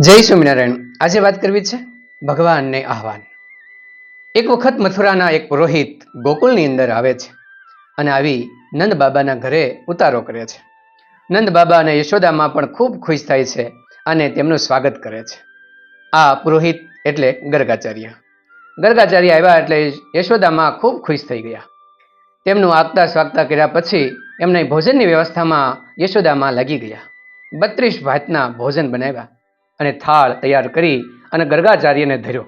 જય સ્વામિનારાયણ. આજે વાત કરવી છે ભગવાનને આહવાન. એક વખત મથુરાના એક પુરોહિત ગોકુળની અંદર આવે છે અને આવી નંદ બાબાના ઘરે ઉતારો કરે છે. નંદ બાબા અને યશોદામાં પણ ખૂબ ખુશ થાય છે અને તેમનું સ્વાગત કરે છે. આ પુરોહિત એટલે ગર્ગાચાર્ય. ગર્ગાચાર્ય આવ્યા એટલે યશોદામાં ખૂબ ખુશ થઈ ગયા. તેમનું આગતા સ્વાગતા કર્યા પછી એમને ભોજનની વ્યવસ્થામાં યશોદામાં લાગી ગયા. બત્રીસ ભાતના ભોજન બનાવ્યા. અને થાળ તૈયાર કરી અને ગર્ગાચાર્યને ધર્યો.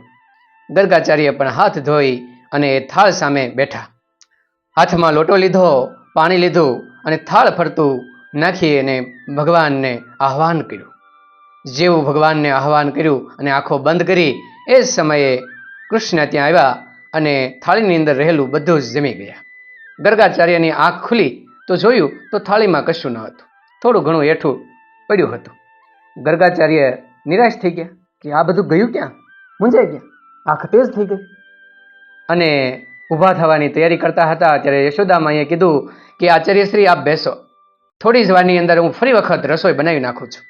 ગર્ગાચાર્ય પણ હાથ ધોઈ અને એ થાળ સામે બેઠા. હાથમાં લોટો લીધો, પાણી લીધું અને થાળ ફરતું નાખી અને ભગવાનને આહવાન કર્યું. જેવું ભગવાનને આહવાન કર્યું અને આંખો બંધ કરી, એ જ સમયે કૃષ્ણ ત્યાં આવ્યા અને થાળીની અંદર રહેલું બધું જ જમી ગયા. ગર્ગાચાર્યની આંખ ખુલી તો જોયું તો થાળીમાં કશું ન હતું. થોડું ઘણું હેઠું પડ્યું હતું. ગર્ગાચાર્ય નિરાશ થઈ ગયા કે આ બધું ગયું ક્યાં? મૂંઝાઈ ગયા. આંખ તેજ થઈ ગઈ. અને ઊભા થવાની તૈયારી કરતા હતા ત્યારે યશોદામાએ કીધું કે આચાર્યશ્રી આપ બેસો. થોડી જ વારની અંદર હું ફરી વખત રસોઈ બનાવી નાખું છું.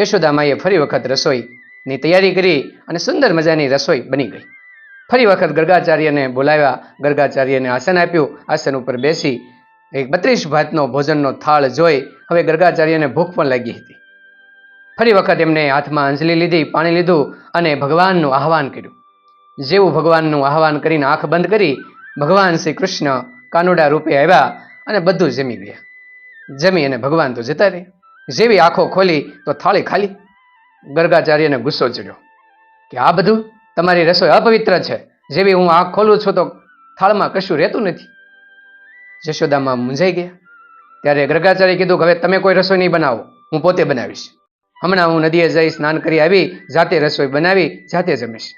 યશોદામાએ ફરી વખત રસોઈની તૈયારી કરી અને સુંદર મજાની રસોઈ બની ગઈ. ફરી વખત ગર્ગાચાર્યને બોલાવ્યા. ગર્ગાચાર્યને આસન આપ્યું. આસન ઉપર બેસી એક બત્રીસ ભાતનો ભોજનનો થાળ જોઈ હવે ગર્ગાચાર્યને ભૂખ પણ લાગી હતી. ફરી વખત એમને હાથમાં અંજલિ લીધી, પાણી લીધું અને ભગવાનનું આહવાન કર્યું. જેવું ભગવાનનું આહવાન કરીને આંખ બંધ કરી ભગવાન શ્રી કૃષ્ણ કાનુડા રૂપે આવ્યા અને બધું જમી ગયા. જમી અને ભગવાન તો જતા રહે. જેવી આંખો ખોલી તો થાળી ખાલી. ગર્ગાચાર્યને ગુસ્સો ચડ્યો કે આ બધું તમારી રસોઈ અપવિત્ર છે. જેવી હું આંખ ખોલું છું તો થાળમાં કશું રહેતું નથી. જશોદામાં મૂંઝાઈ ગયા. ત્યારે ગર્ગાચાર્ય કીધું કે હવે તમે કોઈ રસોઈ નહીં બનાવો. હું પોતે બનાવીશ. હમણાં હું નદીએ જઈ સ્નાન કરી આવી, જાતે રસોઈ બનાવી, જાતે જમીશ.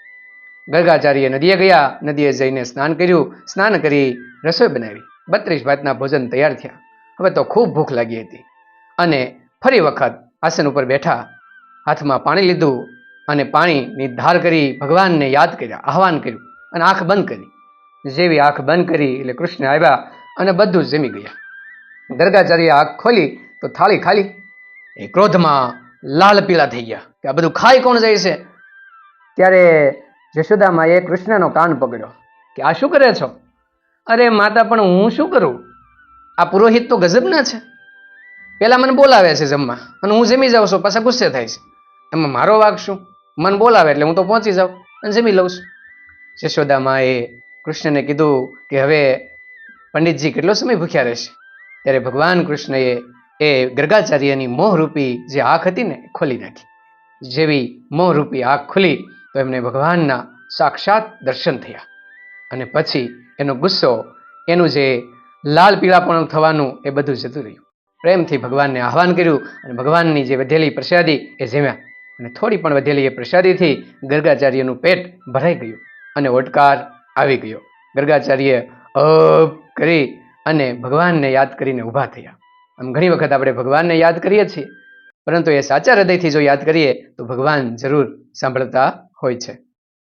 ગર્ગાચાર્ય નદીએ ગયા, નદીએ જઈને સ્નાન કર્યું, સ્નાન કરી રસોઈ બનાવી. બત્રીસ ભાતના ભોજન તૈયાર થયા. હવે તો ખૂબ ભૂખ લાગી હતી. અને ફરી વખત આસન ઉપર બેઠા, હાથમાં પાણી લીધું અને પાણીની ધાર કરી ભગવાનને યાદ કર્યા, આહવાન કર્યું અને આંખ બંધ કરી. જેવી આંખ બંધ કરી એટલે કૃષ્ણ આવ્યા અને બધું જમી ગયા. દર્ગાચાર્ય આંખ ખોલી તો થાળી ખાલી. એ ક્રોધમાં લાલ પીળા થઈ ગયા. કે આ બધું ખાઈ કોણ જાય છે? ત્યારે જશોદામાએ કૃષ્ણનો કાન પકડ્યો. કે આ શું કરે છો? અરે માતા પણ હું શું કરું? આ પુરોહિત તો ગજબના છે. પેલા મને બોલાવે છે જમવા અને હું જમી જાઉં છું પાછા ગુસ્સે થાય છે. એમાં મારો વાગ શું? મન બોલાવે એટલે હું તો પહોંચી જાઉં અને જમી લઉં છું. જશોદામાએ કૃષ્ણને કીધું કે હવે પંડિતજી કેટલો સમય ભૂખ્યા રહેશે? ત્યારે ભગવાન કૃષ્ણએ એ ગર્ગાચાર્યની મોહરૂપી જે આંખ હતી ને, ખોલી નાખી. જેવી મોહરૂપી આંખ ખુલી, તો એમને ભગવાનના સાક્ષાત દર્શન થયા. અને પછી એનો ગુસ્સો, એનું જે લાલ પીળાપણું થવાનું એ બધું જતું રહ્યું. પ્રેમથી ભગવાનને આહવાન કર્યું અને ભગવાનની જે વધેલી પ્રસાદી એ જમ્યા. અને થોડી પણ વધેલી એ પ્રસાદીથી ગર્ગાચાર્યનું પેટ ભરાઈ ગયું અને ઓટકાર આવી ગયો. ગર્ગાચાર્ય અપ કરી અને ભગવાનને યાદ કરીને ઊભા થયા. આમ ઘણી વખત આપણે ભગવાનને યાદ કરીએ છીએ. પરંતુ એ સાચા હૃદયથી જો યાદ કરીએ, તો ભગવાન જરૂર સાંભળતા હોય છે.